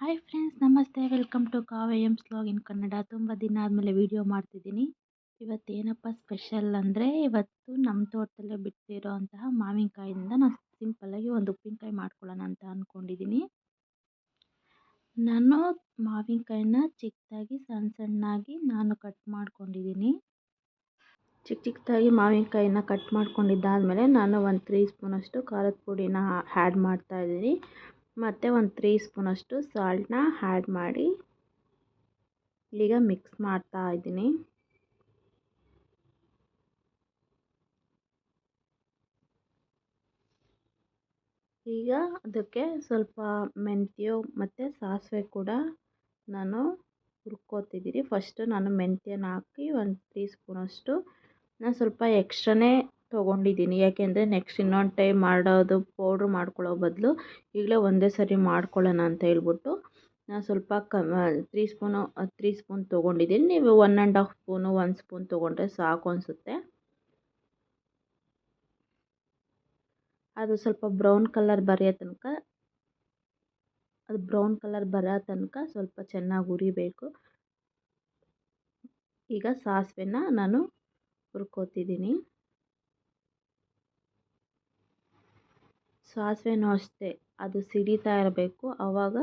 Hi friends ನಮಸ್ತೆ. Welcome to ಕಾವ್ ಎಂ ಸ್ಲಾಗ್ ಇನ್ ಕನ್ನಡ ತುಂಬ ದಿನ ಆದಮೇಲೆ ವೀಡಿಯೋ ಮಾಡ್ತಿದ್ದೀನಿ. ಇವತ್ತು ಏನಪ್ಪ ಸ್ಪೆಷಲ್ ಅಂದರೆ ಇವತ್ತು ನಮ್ಮ ತೋಟದಲ್ಲೇ ಬಿಟ್ಟಿರೋ ಅಂತಹ ಮಾವಿನಕಾಯಿಂದ ನಾನು ಸಿಂಪಲ್ಲಾಗಿ ಒಂದು ಉಪ್ಪಿನಕಾಯಿ ಮಾಡ್ಕೊಳ್ಳೋಣ ಅಂತ ಅಂದ್ಕೊಂಡಿದ್ದೀನಿ ನಾನು ಮಾವಿನಕಾಯಿನ ಚಿಕ್ಕದಾಗಿ ಸಣ್ಣ ಸಣ್ಣಾಗಿ ನಾನು ಕಟ್ ಮಾಡ್ಕೊಂಡಿದ್ದೀನಿ ಚಿಕ್ಕ ಚಿಕ್ಕದಾಗಿ ಮಾವಿನಕಾಯಿನ ಕಟ್ ಮಾಡ್ಕೊಂಡಿದ್ದಾದಮೇಲೆ ನಾನು ಒಂದು ತ್ರೀ ಸ್ಪೂನಷ್ಟು ಖಾರದ ಪುಡಿನ ಆ್ಯಡ್ ಮಾಡ್ತಾಯಿದ್ದೀನಿ ಮತ್ತು ಒಂದು ತ್ರೀ ಸ್ಪೂನಷ್ಟು ಸಾಲ್ಟನ್ನ ಆ್ಯಡ್ ಮಾಡಿ, ಈಗ ಮಿಕ್ಸ್ ಮಾಡ್ತಾ ಇದ್ದೀನಿ. ಈಗ ಅದಕ್ಕೆ ಸ್ವಲ್ಪ ಮೆಂತ್ಯ ಮತ್ತು ಸಾಸಿವೆ ಕೂಡ ನಾನು ಹುರ್ಕೋತಿದ್ದೀನಿ. ಫಸ್ಟು ನಾನು ಮೆಂತ್ಯನ ಹಾಕಿ ಒಂದು ತ್ರೀ ಸ್ಪೂನಷ್ಟು ನಾನು ಸ್ವಲ್ಪ ಎಕ್ಸ್ಟ್ರಾನೇ ತೊಗೊಂಡಿದ್ದೀನಿ ಯಾಕೆಂದರೆ ನೆಕ್ಸ್ಟ್ ಇನ್ನೊಂದು ಟೈಮ್ ಮಾಡೋದು ಪೌಡ್ರ್ ಮಾಡ್ಕೊಳ್ಳೋ ಬದಲು ಈಗಲೇ ಒಂದೇ ಸರಿ ಮಾಡ್ಕೊಳ್ಳೋಣ ಅಂತ ಹೇಳ್ಬಿಟ್ಟು ನಾನು ಸ್ವಲ್ಪ ಕಮ್ ತ್ರೀ ಸ್ಪೂನು ತ್ರೀ ಸ್ಪೂನ್ ತೊಗೊಂಡಿದ್ದೀನಿ ನೀವು one and half spoon one spoon ತೊಗೊಂಡ್ರೆ ಸಾಕು ಅನಿಸುತ್ತೆ. ಅದು ಸ್ವಲ್ಪ ಬ್ರೌನ್ ಕಲರ್ ಬರೆಯೋ ತನಕ, ಅದು ಬ್ರೌನ್ ಕಲರ್ ಬರೋ ತನಕ ಸ್ವಲ್ಪ ಚೆನ್ನಾಗಿ ಉರಿಬೇಕು ಈಗ ಸಾಸಿವೆನ ನಾನು ಹುರ್ಕೋತಿದ್ದೀನಿ ಸಾಸಿವೆನೂ ಅಷ್ಟೇ, ಅದು ಸಿಡಿತಾ ಇರಬೇಕು. ಆವಾಗ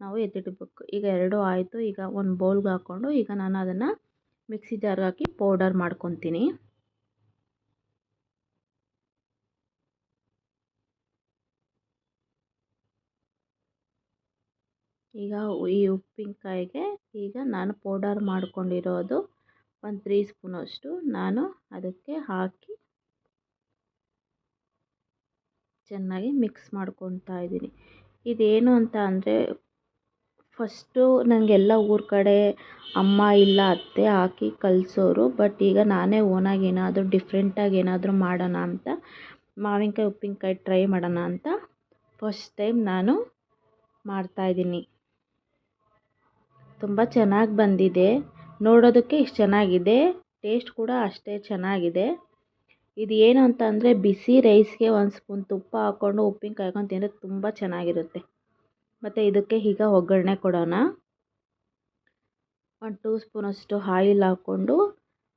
ನಾವು ಎತ್ತಿಡಬೇಕು. ಈಗ ಎರಡೂ ಆಯಿತು. ಈಗ ಒಂದು ಬೌಲ್ಗೆ ಹಾಕ್ಕೊಂಡು ಈಗ ನಾನು ಅದನ್ನು ಮಿಕ್ಸಿ ಜಾರ್ಗೆ ಹಾಕಿ ಪೌಡರ್ ಮಾಡ್ಕೊತೀನಿ. ಈಗ ಈ ಉಪ್ಪಿನಕಾಯಿಗೆ ಈಗ ನಾನು ಪೌಡರ್ ಮಾಡ್ಕೊಂಡಿರೋದು ಒಂದು ತ್ರೀ ಸ್ಪೂನಷ್ಟು ನಾನು ಅದಕ್ಕೆ ಹಾಕಿ ಚೆನ್ನಾಗಿ ಮಿಕ್ಸ್ ಮಾಡ್ಕೊತಾ ಇದ್ದೀನಿ. ಇದೇನು ಅಂತ ಅಂದರೆ ಫಸ್ಟು ನನಗೆಲ್ಲ ಊರ ಕಡೆ ಅಮ್ಮ ಇಲ್ಲ, ಅತ್ತೆ ಹಾಕಿ ಕಲಿಸೋರು ಬಟ್ ಈಗ ನಾನೇ ಓನಾಗಿ ಏನಾದರೂ ಡಿಫ್ರೆಂಟಾಗಿ ಏನಾದರೂ ಮಾಡೋಣ ಅಂತ, ಮಾವಿನಕಾಯಿ, ಉಪ್ಪಿನಕಾಯಿ ಟ್ರೈ ಮಾಡೋಣ ಅಂತ ಫಸ್ಟ್ ಟೈಮ್ ನಾನು ಮಾಡ್ತಾಯಿದ್ದೀನಿ ತುಂಬ ಚೆನ್ನಾಗಿ ಬಂದಿದೆ. ನೋಡೋದಕ್ಕೆ ಇಷ್ಟು ಚೆನ್ನಾಗಿದೆ. ಟೇಸ್ಟ್ ಕೂಡ ಅಷ್ಟೇ ಚೆನ್ನಾಗಿದೆ. ಇದು ಏನು ಅಂತ ಅಂದರೆ ಬಿಸಿ ರೈಸ್ಗೆ ಒಂದು ಸ್ಪೂನ್ ತುಪ್ಪ ಹಾಕ್ಕೊಂಡು ಉಪ್ಪಿನಕಾಯಿ ಹಾಕೊಂಡು ತಿಂದರೆ ತುಂಬ ಚೆನ್ನಾಗಿರುತ್ತೆ. ಮತ್ತು ಇದಕ್ಕೆ ಈಗ ಒಗ್ಗರಣೆ ಕೊಡೋಣ. ಒಂದು ಟೂ ಸ್ಪೂನಷ್ಟು ಆಯಿಲ್ ಹಾಕ್ಕೊಂಡು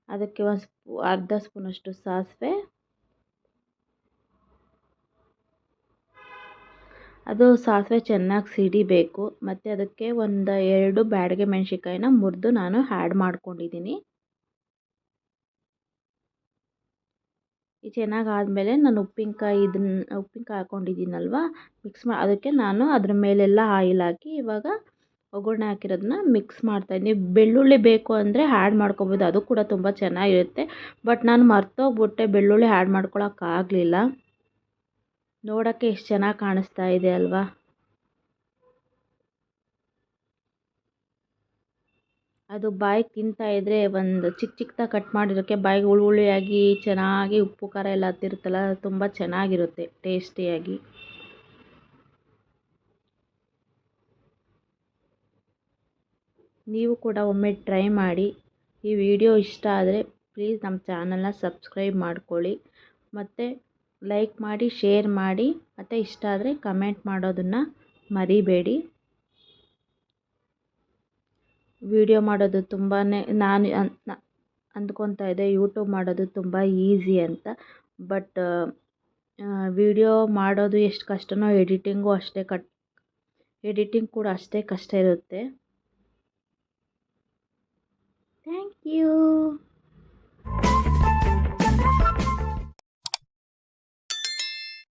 ಅದಕ್ಕೆ ಒಂದು ಸ್ಪೂ, ಅರ್ಧ ಸ್ಪೂನಷ್ಟು ಸಾಸಿವೆ. ಅದು ಸಾಸಿವೆ ಚೆನ್ನಾಗಿ ಸಿಡಿಬೇಕು. ಮತ್ತು ಅದಕ್ಕೆ ಒಂದು ಎರಡು ಬ್ಯಾಡಗೆ ಮೆಣಸಿನ್ಕಾಯಿನ ಮುರಿದು ನಾನು ಆ್ಯಡ್ ಮಾಡ್ಕೊಂಡಿದ್ದೀನಿ. ಈ ಚೆನ್ನಾಗಿ ಆದಮೇಲೆ ನಾನು ಉಪ್ಪಿನಕಾಯಿ ಇದನ್ನ ಉಪ್ಪಿನಕಾಯಿ ಹಾಕ್ಕೊಂಡಿದ್ದೀನಲ್ವ ಮಿಕ್ಸ್ ಮಾ, ಅದಕ್ಕೆ ನಾನು ಅದ್ರ ಮೇಲೆಲ್ಲ ಆಯಿಲ್ ಹಾಕಿ ಇವಾಗ ಒಗ್ಗರಣೆ ಹಾಕಿರೋದನ್ನ ಮಿಕ್ಸ್ ಮಾಡ್ತಾಯಿದ್ದೀನಿ ಬೆಳ್ಳುಳ್ಳಿ ಬೇಕು ಅಂದರೆ ಆ್ಯಡ್ ಮಾಡ್ಕೊಬೋದು. ಅದು ಕೂಡ ತುಂಬ ಚೆನ್ನಾಗಿರುತ್ತೆ. ಬಟ್ ನಾನು ಮರ್ತೋಗ್ಬಿಟ್ಟೆ ಬೆಳ್ಳುಳ್ಳಿ ಆ್ಯಡ್ ಮಾಡ್ಕೊಳಕ್ಕಾಗಲಿಲ್ಲ. ನೋಡೋಕ್ಕೆ ಎಷ್ಟು ಚೆನ್ನಾಗಿ ಕಾಣಿಸ್ತಾ ಇದೆ ಅಲ್ವಾ? ಅದು ಬಾಯಿಗೆ ತಿಂತಾ ಇದ್ದರೆ ಒಂದು ಚಿಕ್ಕ ಚಿಕ್ದಾಗಿ ಕಟ್ ಮಾಡಿರೋಕ್ಕೆ ಬಾಯಿಗೆ ಹುಳಿ ಹುಳಿಯಾಗಿ ಚೆನ್ನಾಗಿ ಉಪ್ಪು, ಖಾರ ಎಲ್ಲ ಹತ್ತಿರುತ್ತಲ್ಲ ತುಂಬ ಚೆನ್ನಾಗಿರುತ್ತೆ ಟೇಸ್ಟಿಯಾಗಿ ನೀವು ಕೂಡ ಒಮ್ಮೆ ಟ್ರೈ ಮಾಡಿ, ಈ ವಿಡಿಯೋ ಇಷ್ಟ ಆದರೆ ಪ್ಲೀಸ್ ನಮ್ಮ ಚಾನಲ್ನ ಸಬ್ಸ್ಕ್ರೈಬ್ ಮಾಡ್ಕೊಳ್ಳಿ. ಮತ್ತು ಲೈಕ್ ಮಾಡಿ ಶೇರ್ ಮಾಡಿ, ಮತ್ತು ಇಷ್ಟ ಆದರೆ ಕಮೆಂಟ್ ಮಾಡೋದನ್ನು ಮರಿಬೇಡಿ. ವಿಡಿಯೋ ಮಾಡೋದು ತುಂಬಾ ನಾನು ಅಂದ್ಕೊತಾ ಇದ್ದೆ ಯೂಟ್ಯೂಬ್ ಮಾಡೋದು ತುಂಬ ಈಸಿ ಅಂತ. ಬಟ್ ವಿಡಿಯೋ ಮಾಡೋದು ಎಷ್ಟು ಕಷ್ಟನೋ ಎಡಿಟಿಂಗು ಅಷ್ಟೇ ಕಟ್, ಎಡಿಟಿಂಗ್ ಕೂಡ ಅಷ್ಟೇ ಕಷ್ಟ ಇರುತ್ತೆ. Thank you